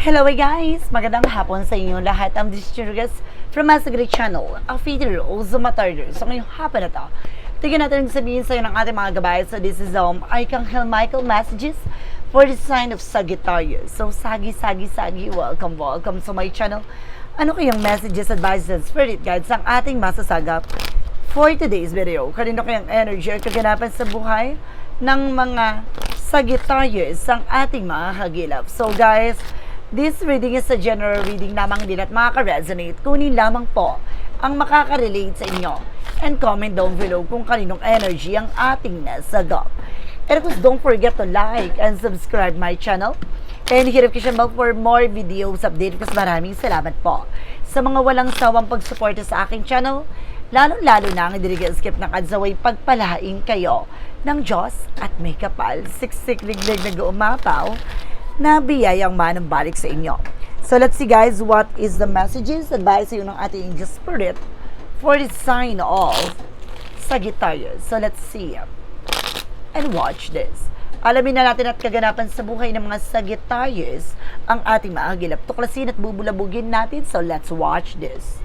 Hello guys! Magandang hapon sa inyo lahat. I'm this Chirgas from Masagri Channel, a feeder o Zumatarder. So ngayong hapon na to, tignan natin sabihin sa iyo ng ating mga gabay. So this is um, Archangel Michael messages for the sign of Sagittarius. So sagi, sagi, sagi, welcome, welcome to my channel. Ano kayang messages, advices, and spirit guides ang ating masasagap for today's video? Kanino kayang energy at kaganapan sa buhay ng mga Sagittarius ang ating mga hagilap. So guys, This reading is a general reading lamang din at makaka-resonate. Kunin lamang po ang makaka-relate sa inyo. And comment down below kung kaninong energy ang ating nasagap. And of course, don't forget to like and subscribe my channel. And hit notification bell for more videos update kasi maraming salamat po sa mga walang sawang pagsuporta sa aking channel. Lalo-lalo na ang hindi skip ng adsaway pagpalaing kayo ng Diyos at may kapal. Siksik liglig nag-uumapaw na biyayang manang sa inyo. So let's see guys, what is the messages advice sa ng ating angel spirit for the sign of Sagittarius. So let's see and watch this. Alamin na natin at kaganapan sa buhay ng mga Sagittarius ang ating mga gilap. Tuklasin at bubulabugin natin. So let's watch this.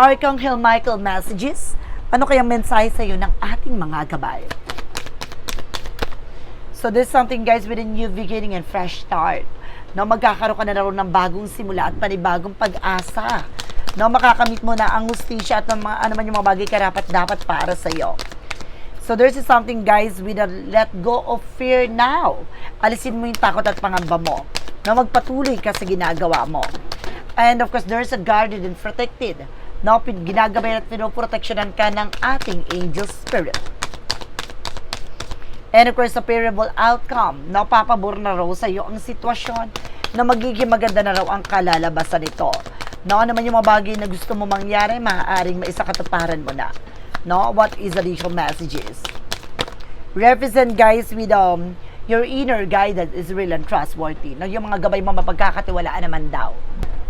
Archangel Michael messages. Ano kayang mensahe sa iyo ng ating mga gabay? So there's something guys with a new beginning and fresh start. No, magkakaroon ka na raw ng bagong simula at panibagong pag-asa. No, makakamit mo na ang hustisya at mga, ano man yung mga bagay karapat dapat para sa iyo. So there's something guys with a let go of fear now. Alisin mo yung takot at pangamba mo. No, magpatuloy ka sa ginagawa mo. And of course, there's a guarded and protected. No, ginagabay at pinoproteksyonan ka ng ating angel spirit. And of course, a favorable outcome. Napapabor na raw sa iyo ang sitwasyon na magiging maganda na raw ang kalalabasan nito. No, ano man yung mga bagay na gusto mo mangyari, maaaring maisakatuparan mo na. No, what is the initial messages? Represent guys with um, your inner guidance is real and trustworthy. No, yung mga gabay mo mapagkakatiwalaan naman daw.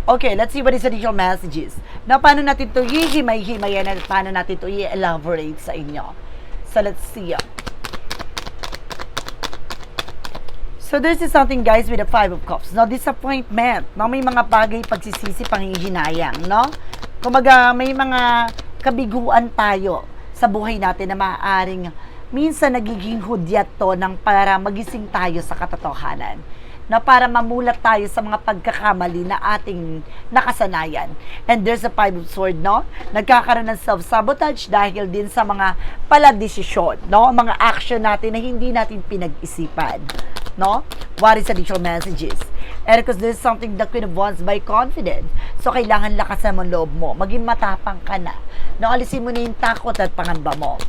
Okay, let's see what is additional messages. Na paano natin to hihimay-himayan at paano natin to i-elaborate sa inyo. So let's see. So this is something guys with the Five of Cups. No, disappointment. No, may mga bagay pagsisisi panghihinayang, no? Kumaga may mga kabiguan tayo sa buhay natin na maaaring minsan nagiging hudyat to ng para magising tayo sa katotohanan na para mamulat tayo sa mga pagkakamali na ating nakasanayan. And there's a five of sword, no? Nagkakaroon ng self-sabotage dahil din sa mga paladesisyon, no? Mga action natin na hindi natin pinag-isipan no? What is additional messages? And because this is something that Queen of Wands by confident. So, kailangan lakasan mo loob mo. Maging matapang ka na. No, alisin mo na yung takot at pangamba mo.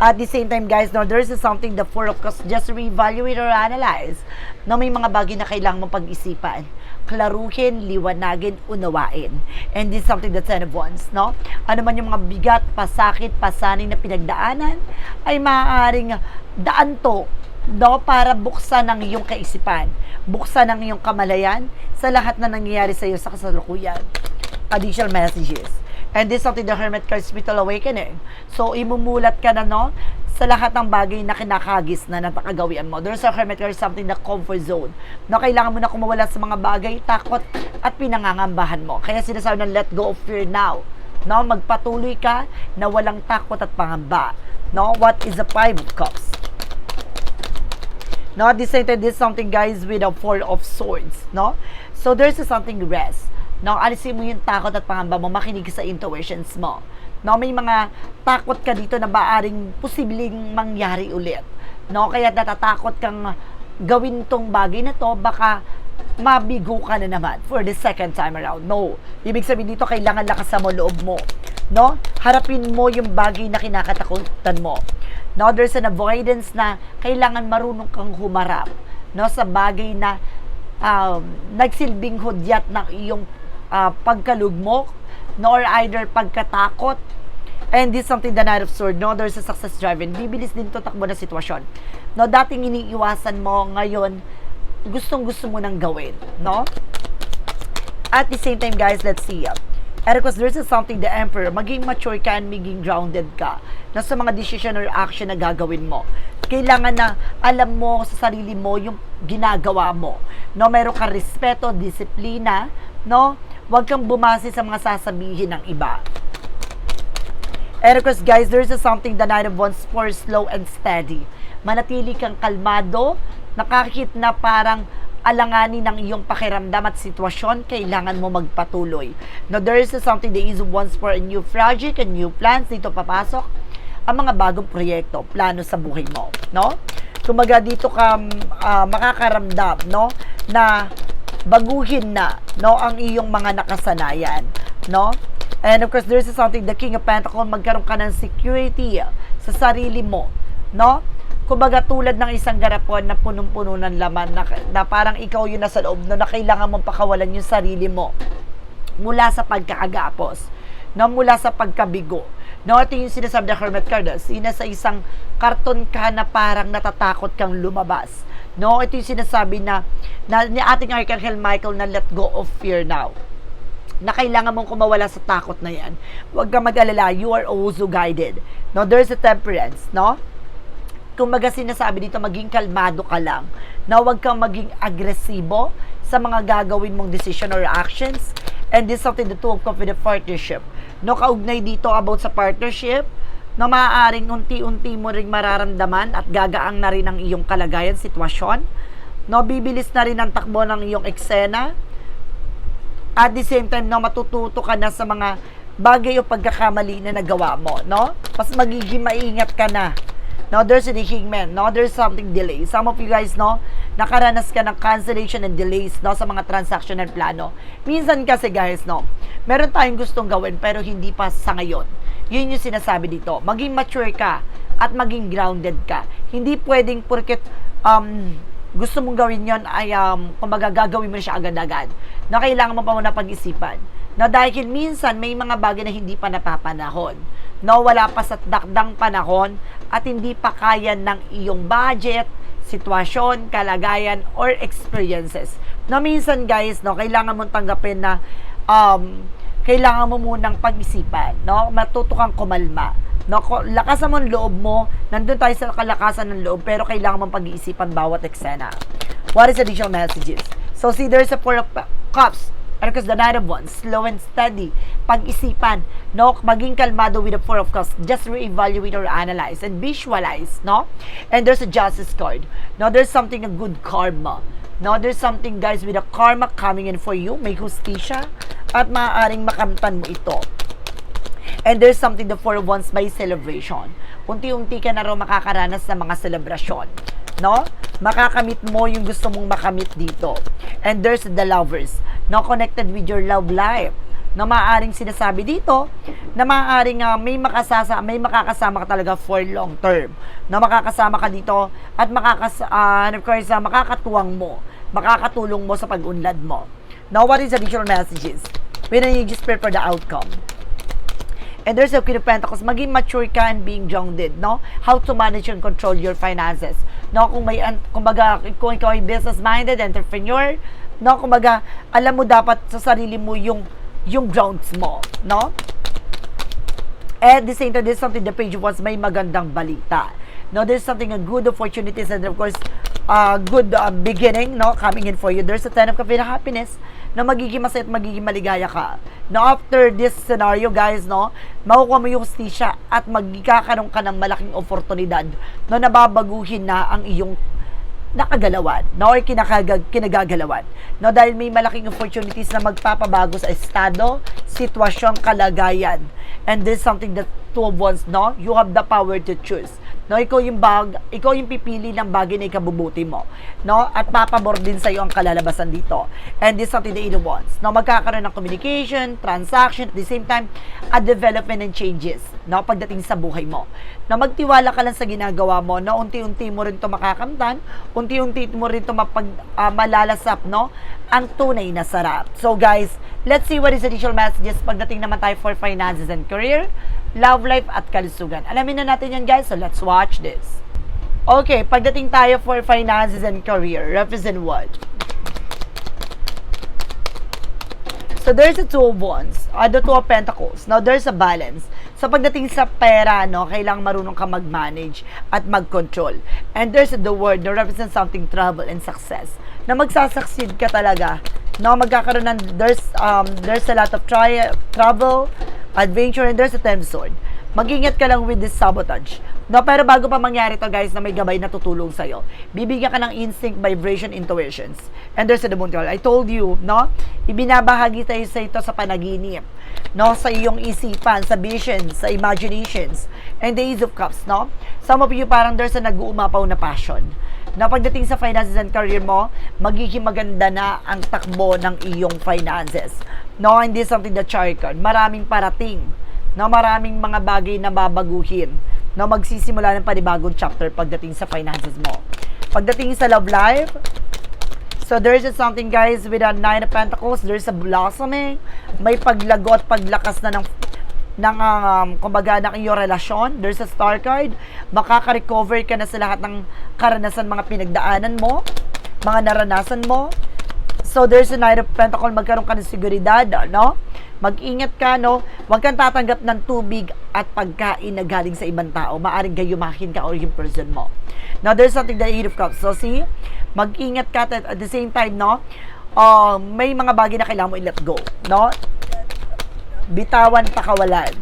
At the same time, guys, no, there's something the Four of Cups just reevaluate or analyze. No, may mga bagay na kailangan mong pag-isipan. Klaruhin, liwanagin, unawain. And this is something that Ten of Wands, no? Ano man yung mga bigat, pasakit, pasanin na pinagdaanan, ay maaaring daan to no, para buksan ang iyong kaisipan, buksan ang iyong kamalayan sa lahat na nangyayari sa iyo sa kasalukuyan. Additional messages. And this is something the Hermit card Spiritual Awakening. So, imumulat ka na, no, sa lahat ng bagay na kinakagis na napakagawian mo. There's a Hermit card something na comfort zone. No, kailangan mo na kumawala sa mga bagay, takot, at pinangangambahan mo. Kaya sinasabi ng let go of fear now. No, magpatuloy ka na walang takot at pangamba. No, what is the Five of Cups? No, this is something guys with a four of swords, no? So there's something rest. No, alisin mo yung takot at pangamba mo, makinig sa intuitions mo. No, may mga takot ka dito na baaring posibleng mangyari ulit. No, kaya natatakot kang gawin tong bagay na to, baka mabigo ka na naman for the second time around. No. Ibig sabihin dito, kailangan lakasan mo loob mo. No? Harapin mo yung bagay na kinakatakutan mo. No, there's an avoidance na kailangan marunong kang humarap no sa bagay na um, nagsilbing hudyat ng iyong uh, pagkalugmok no or either pagkatakot. And this is something the Knight of Sword no there's a success driven bibilis din to takbo na sitwasyon. No dating iniiwasan mo ngayon gustong gusto mo nang gawin no? At the same time guys let's see. uh, Of course, there's something the emperor, maging mature ka and maging grounded ka na sa mga decision or action na gagawin mo. Kailangan na alam mo sa sarili mo yung ginagawa mo. No, meron kang respeto, disiplina, no? Huwag kang bumase sa mga sasabihin ng iba. Course, guys, there's something the Nine of Wands for slow and steady. Manatili kang kalmado, nakakit na parang alanganin ng iyong pakiramdam at sitwasyon, kailangan mo magpatuloy. Now, there is something Ace of Wands for a new project, a new plans, dito papasok ang mga bagong proyekto, plano sa buhay mo, no? Kumaga dito ka ah, makakaramdam, no, na baguhin na, no, ang iyong mga nakasanayan, no? And of course, there's something, the King of Pentacles, magkaroon ka ng security sa sarili mo, no? Kumbaga tulad ng isang garapon na punong-puno ng laman, na, na parang ikaw yun nasa loob, no, na kailangan mong pakawalan yung sarili mo mula sa pagkaagapos, no, mula sa pagkabigo. No, ito yung sinasabi ng Hermit card. ah. Sina sa isang karton ka na parang natatakot kang lumabas. No, ito yung sinasabi na, na ni ating Archangel Michael na let go of fear now na kailangan mong kumawala sa takot na yan. Huwag kang mag-alala, you are also guided. No, there's a temperance, no? Kumbaga sinasabi dito, maging kalmado ka lang. Na huwag kang maging agresibo sa mga gagawin mong decision or actions. And this is something the two of cups with a partnership. No, kaugnay dito about sa partnership, na maaaring unti-unti mo ring mararamdaman at gagaang na rin ang iyong kalagayan, sitwasyon. No, bibilis na rin ang takbo ng iyong eksena. At the same time, no, matututo ka na sa mga bagay o pagkakamali na nagawa mo, no? Mas magiging maingat ka na. No, there's a hangman, no? There's something delay. Some of you guys, no, nakaranas ka ng cancellation and delays, no, sa mga transaction and plano. Minsan kasi, guys, no, meron tayong gustong gawin pero hindi pa sa ngayon. Yun yung sinasabi dito. Maging mature ka at maging grounded ka. Hindi pwedeng porket um, gusto mong gawin yon ay um, kumbaga gagawin mo siya agad-agad. Na kailangan mo pa muna pag-isipan. Na dahil minsan may mga bagay na hindi pa napapanahon. No, wala pa sa dakdang panahon at hindi pa kaya ng iyong budget, sitwasyon, kalagayan, or experiences. Na minsan guys, no, kailangan mong tanggapin na um, kailangan mo munang pag-isipan, no? Matuto kang kumalma. No, lakasan mo ang loob mo. Nandun tayo sa kalakasan ng loob, pero kailangan mong pag-iisipan bawat eksena. What is additional messages? So, see, there's a four of cups. And because the Knight of Wands, slow and steady, pag-isipan, no? Maging kalmado with the Four of Cups. Just re-evaluate or analyze and visualize, no? And there's a Justice card. No, there's something a good karma. No, there's something, guys, with a karma coming in for you. May hustisya at maaaring makamtan mo ito. And there's something the Four of Wands by celebration. Unti-unti ka na raw makakaranas ng mga selebrasyon. No? Makakamit mo yung gusto mong makamit dito. And there's the lovers. No? Connected with your love life. Na maaaring sinasabi dito na maaaring ah, may makasasa may makakasama ka talaga for long term. Na makakasama ka dito at makakas and of course ah, makakatuwang mo, makakatulong mo sa pag-unlad mo. Now, what is additional messages? When you just prepare the outcome. And there's a Queen of Pentacles, maging mature ka and being grounded, no? How to manage and control your finances. No, kung may, an- kumbaga, kung ikaw ay business-minded, entrepreneur, no, kumbaga, alam mo dapat sa sarili mo yung, yung grounds mo, no? At the same time, there's something the page was may magandang balita. No, there's something a good opportunities and of course, uh, good uh, beginning, no, coming in for you. There's a ten of cups with happiness na magiging masaya at magiging maligaya ka. No, after this scenario, guys, no, makukuha mo yung justisya at magkakaroon ka ng malaking oportunidad no, nababaguhin na ang iyong nakagalawan, no, or kinakagag, kinagagalawan. No, dahil may malaking opportunities na magpapabago sa estado, sitwasyon, kalagayan. And this is something that two of wands, no, you have the power to choose. No, ikaw yung bag, ikaw yung pipili ng bagay na ikabubuti mo. No, at papabor din sa iyo ang kalalabasan dito. And this is something that eight of wands. No, magkakaroon ng communication, transaction, at the same time, a development and changes. No, pagdating sa buhay mo. No, magtiwala ka lang sa ginagawa mo. No, unti-unti mo rin to makakamtan, unti-unti mo rin to mapag, ah, malalasap, no, ang tunay na sarap. So guys, let's see what is additional messages pagdating naman tayo for finances and career, love life at kalusugan. Alamin na natin yan guys, so let's watch this. Okay, pagdating tayo for finances and career, represent what? So there's a two of wands, uh, the two of pentacles. Now there's a balance. So pagdating sa pera, no, kailangan marunong ka mag-manage at mag-control. And there's the word that represents something trouble and success. Na magsasucceed ka talaga. No, magkakaroon ng there's um there's a lot of try, trouble, adventure, and there's a ten sword. Mag-ingat ka lang with this sabotage. No, pero bago pa mangyari to guys na may gabay na tutulong sa'yo, bibigyan ka ng instinct, vibration, intuitions. And there's the moon. I told you, no? Ibinabahagi tayo sa ito sa panaginip. No, sa iyong isipan, sa visions, sa imaginations, and the Ace of Cups, no? Some of you parang there's a nag-uumapaw na passion. Na pagdating sa finances and career mo, magiging maganda na ang takbo ng iyong finances. No, hindi something that chart. Maraming parating na maraming mga bagay na babaguhin na magsisimula ng panibagong chapter pagdating sa finances mo. Pagdating sa love life, so there's just something guys with a nine of pentacles, there's a blossoming, may paglagot, paglakas na ng ng um, kumbaga ng iyong relasyon, there's a star card, makaka-recover ka na sa lahat ng karanasan mga pinagdaanan mo, mga naranasan mo, So there's a Knight of Pentacle, magkaroon ka ng seguridad, no? Mag-ingat ka, no? Huwag kang tatanggap ng tubig at pagkain na galing sa ibang tao. Maaring gayumahin ka or yung person mo. Now, there's something that Eight of Cups. So, see? Mag-ingat ka at the same time, no? Uh, may mga bagay na kailangan mo i-let go, no? Bitawan, pakawalan.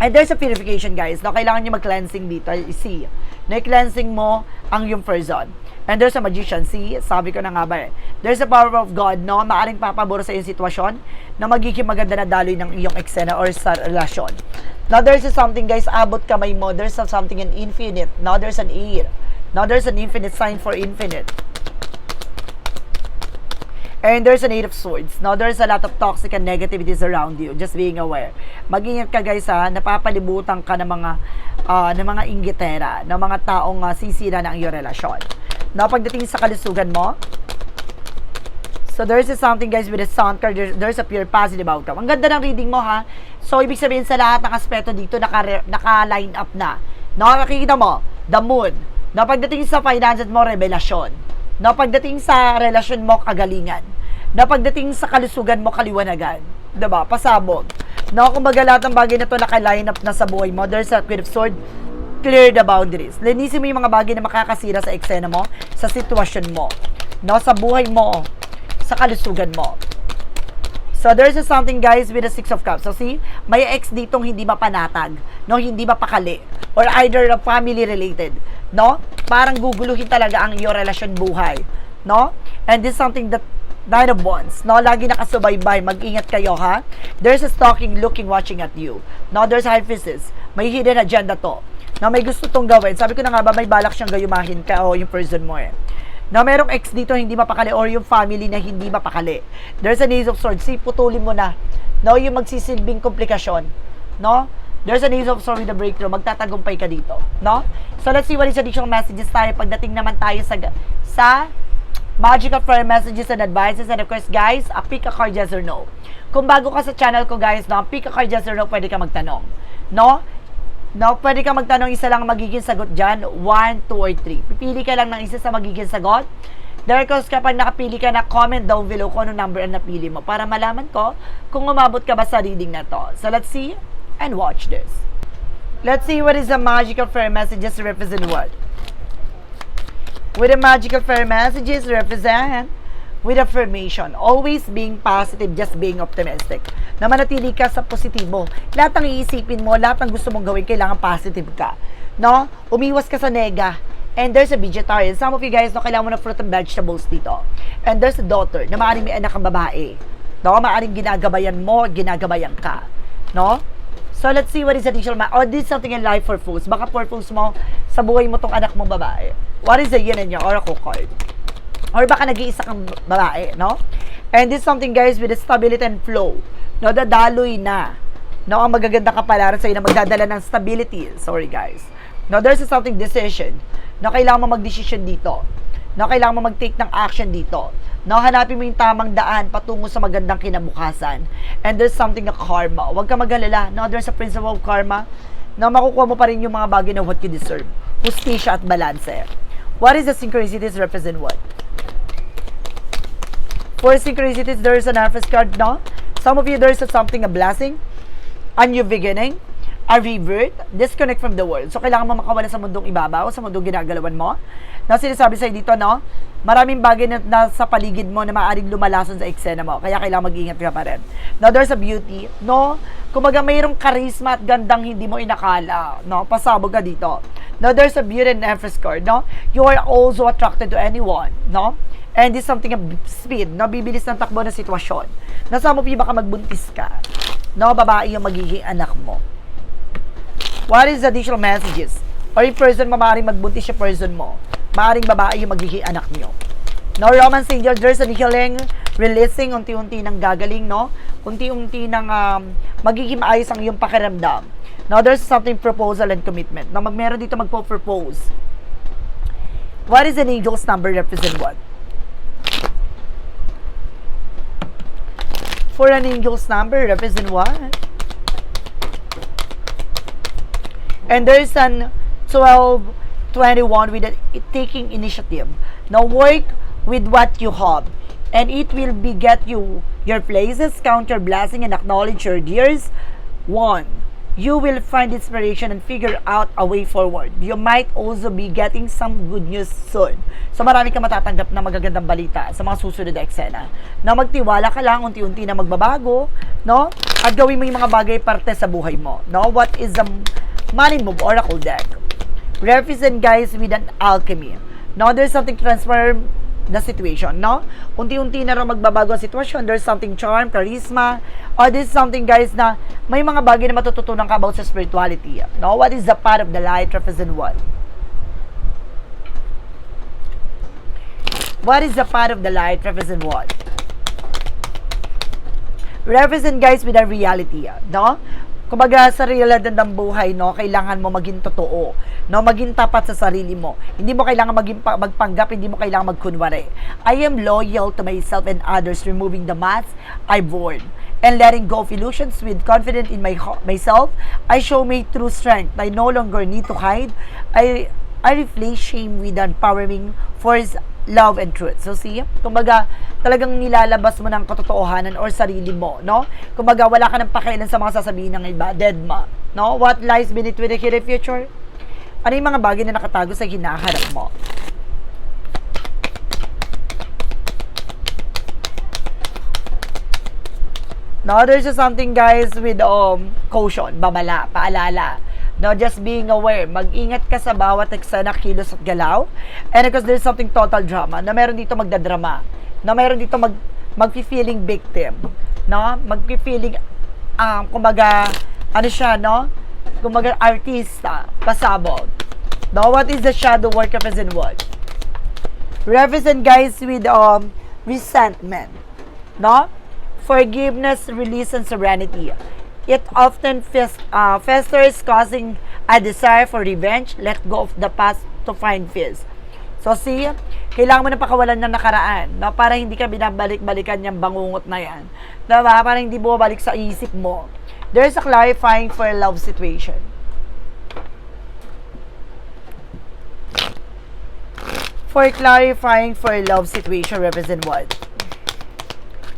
And there's a purification, guys. No, kailangan nyo mag-cleansing dito. See, na-cleansing mo ang yung person. And there's a magician. See, sabi ko na nga ba eh. There's a power of God, no? Maaring papabor sa iyong sitwasyon na magiging maganda na daloy ng iyong eksena or sa relasyon. Now, there's something, guys, abot kamay mo. There's something in infinite. Now, there's an ear. Now, there's an infinite sign for infinite. And there's an eight of swords. Now, there's a lot of toxic and negativities around you. Just being aware. Mag-ingat ka guys ha, napapalibutan ka ng mga uh, ng mga inggitera, ng mga taong uh, sisira ng iyong relasyon. Now, pagdating sa kalusugan mo, So there's a something guys with a sound card, there's, there's a pure positive outcome. Ang ganda ng reading mo ha. So ibig sabihin sa lahat ng aspeto dito naka, naka-line up na. Nakakita mo, the moon. Na pagdating sa finances mo, revelasyon. Na pagdating sa relasyon mo, kagalingan. Na pagdating sa kalusugan mo, kaliwanagan. 'Di ba? Pasabog. Na kumbaga lahat ng bagay na to naka-line up na sa buhay mo. There's a Queen of Sword, clear the boundaries. Linisin mo yung mga bagay na makakasira sa eksena mo, sa sitwasyon mo, no, sa buhay mo, sa kalusugan mo. So there's something guys with a Six of Cups. So see, may ex ditong hindi mapanatag, no, hindi mapakali or either a family related, no? Parang guguluhin talaga ang iyong relasyon buhay, no? And this is something that Nine of Wands, no? Lagi nakasubaybay, mag-ingat kayo, ha? There's a stalking, looking, watching at you. No, there's High Priestess. May hidden agenda to. No, may gusto tong gawin. Sabi ko na nga ba, may balak siyang gayumahin ka o yung person mo, eh na merong ex dito hindi mapakali or yung family na hindi mapakali. There's an ace of swords. See, putulin mo na. No, yung magsisilbing komplikasyon. No? There's an ace of swords with a breakthrough. Magtatagumpay ka dito. No? So, let's see what is additional messages tayo pagdating naman tayo sa sa magical prayer messages and advices. And of course, guys, a pick a card yes or no. Kung bago ka sa channel ko, guys, no, pick a card yes or no, pwede ka magtanong. No? No, pwede ka magtanong isa lang magiging sagot dyan. 1, 2, or 3. Pipili ka lang ng isa sa magiging sagot. Therefore, kapag nakapili ka na, comment down below kung ano number ang napili mo para malaman ko kung umabot ka ba sa reading na to. So, let's see and watch this. Let's see what is the magical fairy messages represent what. With the magical fairy messages represent with affirmation. Always being positive, just being optimistic. Na manatili ka sa positibo. Lahat ng iisipin mo, lahat ng gusto mong gawin, kailangan positive ka. No? Umiwas ka sa nega. And there's a vegetarian. Some of you guys, no, kailangan mo ng fruit and vegetables dito. And there's a daughter na maaaring may anak ang babae. No? Maaaring ginagabayan mo, ginagabayan ka. No? So, let's see what is additional ma- or is something in life for fools. Baka purpose mo sa buhay mo tong anak mong babae. What is the yin and yang oracle card? Or baka nag-iisa kang babae, no? And this is something guys with the stability and flow. No, dadaloy na. No, ang magaganda kapalaran sa iyo na magdadala ng stability. Sorry guys. No, there's a something decision. No, kailangan mo mag-decision dito. No, kailangan mo mag-take ng action dito. No, hanapin mo yung tamang daan patungo sa magandang kinabukasan. And there's something na karma. Huwag ka mag-alala. No, there's a principle of karma na makukuha mo pa rin yung mga bagay na what you deserve. Justisya at balanse. What is the synchronicities represent what? For synchronicities, there is an harvest card, no? Some of you, there is a something, a blessing, a new beginning, a revert, disconnect from the world. So, kailangan mo makawala sa mundong ibabaw, sa mundong ginagalawan mo. Na sinasabi sa'yo dito, no? Maraming bagay na nasa paligid mo na maaaring lumalason sa eksena mo. Kaya kailangan mag-ingat ka pa rin. Now, there's a beauty, no? Kumbaga, mayroong charisma at gandang hindi mo inakala, no? Pasabog ka dito. Now, there's a beauty and empress card, no? You are also attracted to anyone, no? And this is something of speed, no? Bibilis ng takbo ng sitwasyon. Nasa mo baka magbuntis ka, no? Babae yung magiging anak mo. What is the additional messages? Or yung person mo, maaaring magbuntis yung person mo. Maaaring babae yung magiging anak nyo. No, romance angel, there's a healing, releasing, unti-unti nang gagaling, no? Unti-unti nang um, magiging maayos ang iyong pakiramdam. Now, there's something proposal and commitment. Na magmeron dito magpo-propose. What is an angel's number represent what? For an angel's number represent what? And there's an 1221 with a, taking initiative. Now work with what you have, and it will beget you your places, count your blessing, and acknowledge your dears. One, you will find inspiration and figure out a way forward. You might also be getting some good news soon. So marami ka matatanggap na magagandang balita sa mga susunod na eksena. Na magtiwala ka lang, unti-unti na magbabago, no? At gawin mo yung mga bagay parte sa buhay mo. No? What is the Money Move Oracle deck. Represent guys with an alchemy. Now, there's something transform the situation, no? Unti-unti na rin magbabago ang sitwasyon. There's something charm, charisma, or there's something guys na may mga bagay na matututunan ka about sa spirituality. No? What is the path of the light represent what? What is the path of the light represent what? Represent guys with a reality, no? Kumbaga sa realidad ng buhay, no, kailangan mo maging totoo, no, maging tapat sa sarili mo. Hindi mo kailangan maging pa- magpanggap, hindi mo kailangan magkunwari. I am loyal to myself and others, removing the masks I born and letting go of illusions with confidence in my myself. I show my true strength. I no longer need to hide. I I replace shame with empowering force love and truth. So see, kumbaga talagang nilalabas mo ng katotohanan or sarili mo, no? Kumbaga wala ka nang pakialam sa mga sasabihin ng iba, dead ma, no? What lies beneath with the hidden future? Ano yung mga bagay na nakatago sa hinaharap mo? No, there's just something guys with um caution, babala, paalala. No, just being aware. Mag-ingat ka sa bawat eksena, kilos at galaw. And because there's something total drama, na meron dito magdadrama. Na meron dito mag magfi-feeling victim. No? Magfi-feeling um kumbaga ano siya, no? Kumbaga artista, pasabog. No, what is the shadow work represent what? Represent guys with um resentment. No? forgiveness, release, and serenity. It often fest, uh, festers, causing a desire for revenge. Let go of the past to find peace. So see, kailangan mo na pakawalan ng nakaraan, no? Para hindi ka binabalik-balikan yung bangungot na yan. Diba? Para hindi bumabalik sa isip mo. There's a clarifying for love situation. For clarifying for love situation represent what?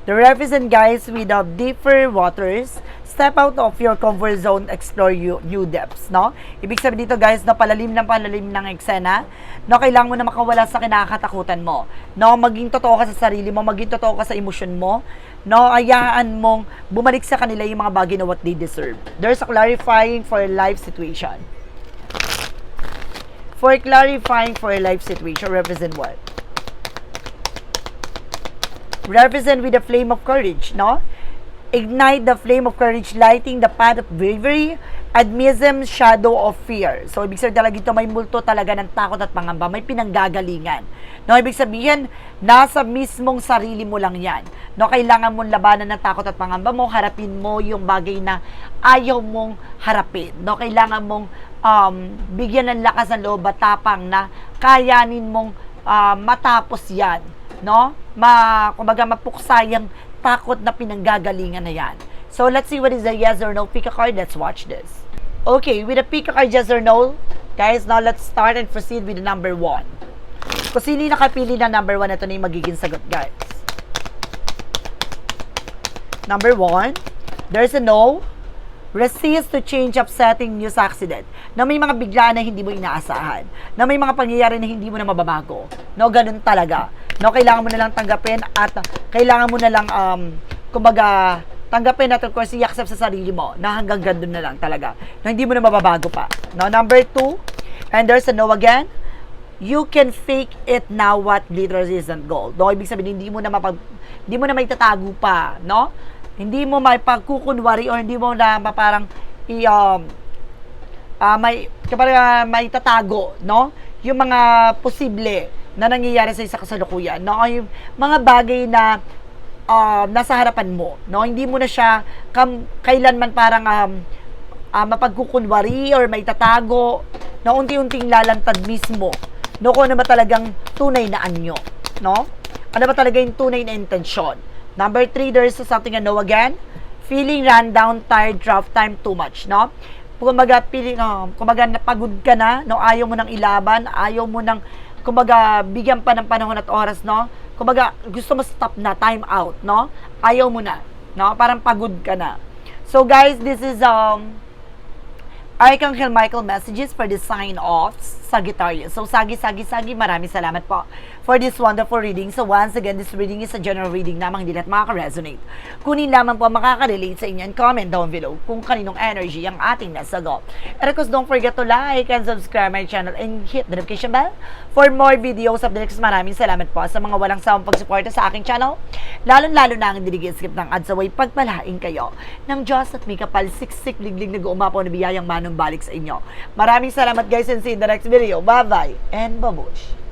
The represent guys with the deeper waters, step out of your comfort zone, explore you, new depths, no? Ibig sabihin dito guys, na palalim ng palalim ng eksena, no? Kailangan mo na makawala sa kinakatakutan mo, no? Maging totoo ka sa sarili mo, maging totoo ka sa emosyon mo, no? Ayaan mong bumalik sa kanila yung mga bagay na what they deserve. There's a clarifying for a life situation. For clarifying for a life situation, represent what? represent with the flame of courage, no? Ignite the flame of courage, lighting the path of bravery, admism, shadow of fear. So, ibig sabihin talaga ito, may multo talaga ng takot at pangamba, may pinanggagalingan. No, ibig sabihin, nasa mismong sarili mo lang yan. No, kailangan mong labanan ng takot at pangamba mo, harapin mo yung bagay na ayaw mong harapin. No, kailangan mong um, bigyan ng lakas ng loob at tapang na kayanin mong uh, matapos yan no? Ma, kumbaga mapuksayang takot na pinanggagalingan na yan. So, let's see what is the yes or no pick a card. Let's watch this. Okay, with a pick a card yes or no, guys, now let's start and proceed with the number one. Kung sino yung nakapili na number one, ito na yung magiging sagot, guys. Number one, there's a no. Resist to change upsetting news accident. Na may mga biglaan na hindi mo inaasahan. Na may mga pangyayari na hindi mo na mababago. No, ganun talaga. No, kailangan mo na lang tanggapin at kailangan mo na lang, um, kumbaga, tanggapin at of course, i-accept sa sarili mo na hanggang gandun na lang talaga. Na hindi mo na mababago pa. No, number two, and there's a no again, you can fake it now what glitters isn't gold. No, ibig sabihin hindi mo na mapag hindi mo na may tatago pa, no? Hindi mo may pagkukunwari or hindi mo na parang i um, ah, may kapag ah, may tatago, no? Yung mga posible na nangyayari sa isa kasalukuyan, no? Yung mga bagay na um, nasa harapan mo, no? Hindi mo na siya kam, kailanman parang um, ah, mapagkukunwari or may tatago na unti-unting lalantad mismo no kung ano ba talagang tunay na anyo no ano ba talaga yung tunay na intensyon number three there's something I know again. Feeling run down tired rough time too much no? Kumaga feeling um, kumaga napagod ka na no? Ayaw mo nang ilaban ayaw mo nang kumaga bigyan pa ng panahon at oras no? Kumaga gusto mo stop na time out no? Ayaw mo na no? Parang pagod ka na. So guys this is um Archangel Michael messages for the sign off Sagittarius. So, Sagi, Sagi, Sagi, maraming salamat po for this wonderful reading. So, once again, this reading is a general reading namang hindi lahat makaka-resonate. Kunin lamang po makaka-relate sa inyo and comment down below kung kaninong energy ang ating nasagot. And of course, don't forget to like and subscribe my channel and hit the notification bell for more videos of the next. Maraming salamat po sa mga walang sawang pagsuporta sa aking channel. Lalo-lalo na ang hindi skip ng ads away pagpalain kayo ng Diyos at may kapal siksik liglig na guumapaw na biyayang manong balik sa inyo. Maraming salamat guys and see you in the next video. Bye-bye and babush!